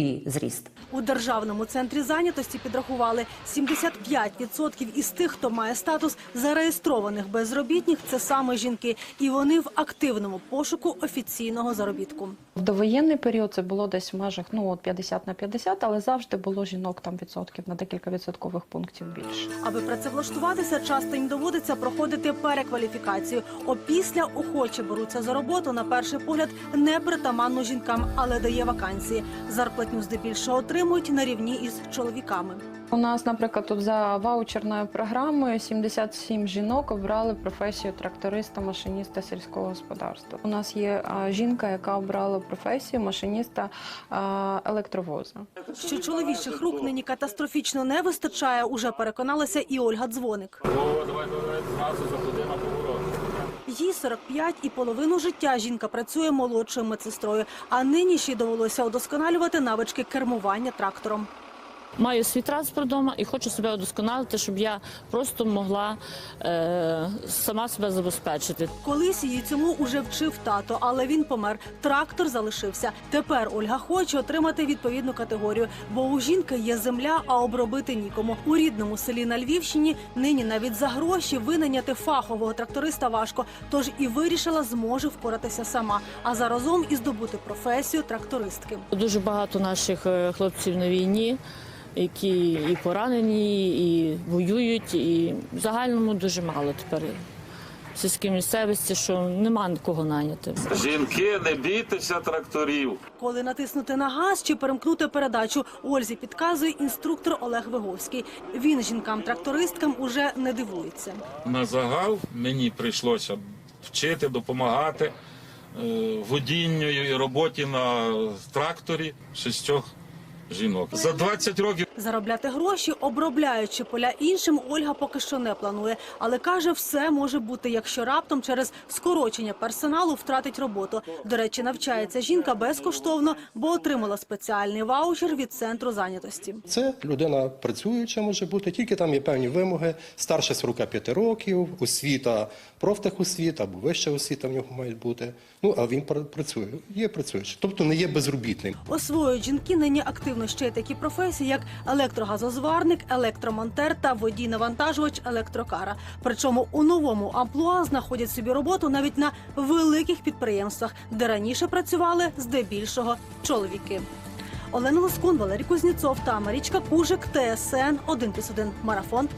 і зріст. У державному центрі зайнятості підрахували 75% із тих, хто має статус зареєстрованих безробітних, це саме жінки, і вони в активному пошуку офіційного заробітку. В довоєнний період це було десь в межах ну от 50 на 50, але завжди було жінок там відсотків на декілька відсоткових пунктів більше. Аби працевлаштуватися, часто їм доводиться проходити перекваліфікацію. Опісля охоче беруться за роботу на перший погляд не притаманну жінкам, але дає вакансії. Зарплатню здебільшого отримують на рівні із чоловіками. У нас, наприклад, тут за ваучерною програмою 77 жінок обрали професію тракториста, машиніста сільського господарства. У нас є жінка, яка обрала професію машиніста електровоза. Що чоловічих рук нині катастрофічно не вистачає, уже переконалася і Ольга Дзвоник. О, давай, давай, зразу заходи на поворот. Їй 45 і половину життя жінка працює молодшою медсестрою, а нині ще й довелося удосконалювати навички кермування трактором. Маю свій транспорт вдома і хочу себе удосконалити, щоб я просто могла е, сама себе забезпечити. Колись її цьому уже вчив тато, але він помер. Трактор залишився. Тепер Ольга хоче отримати відповідну категорію, бо у жінки є земля, а обробити нікому. У рідному селі на Львівщині нині навіть за гроші винайняти фахового тракториста важко. Тож і вирішила зможе впоратися сама, а заразом і здобути професію трактористки. Дуже багато наших е, хлопців на війні, які і поранені, і воюють, і в загальному дуже мало тепер в сільській місцевості, що нема нікого наняти. Жінки, не бійтеся тракторів. Коли натиснути на газ чи перемкнути передачу, Ользі підказує інструктор Олег Виговський. Він жінкам-трактористкам уже не дивується. На загал мені прийшлося вчити, допомагати е, водінню і роботі на тракторі шістьох жінок. За 20 років Заробляти гроші, обробляючи поля іншим, Ольга поки що не планує, але каже, все може бути, якщо раптом через скорочення персоналу втратить роботу. До речі, навчається жінка безкоштовно, бо отримала спеціальний ваучер від центру зайнятості. Це людина працююча може бути, тільки там є певні вимоги. Старше 45 років, освіта, профтехосвіта або вища освіта в нього має бути. Ну а він пр- працює, є працюючий, тобто не є безробітним. Освоюють жінки нині активно ще й такі професії, як електрогазозварник, електромонтер та водій-навантажувач електрокара. Причому у новому амплуа знаходять собі роботу навіть на великих підприємствах, де раніше працювали здебільшого чоловіки. Олена Лоскун, Валерій Кузнєцов та Марічка Кужик, ТСН 1+,1 Марафон.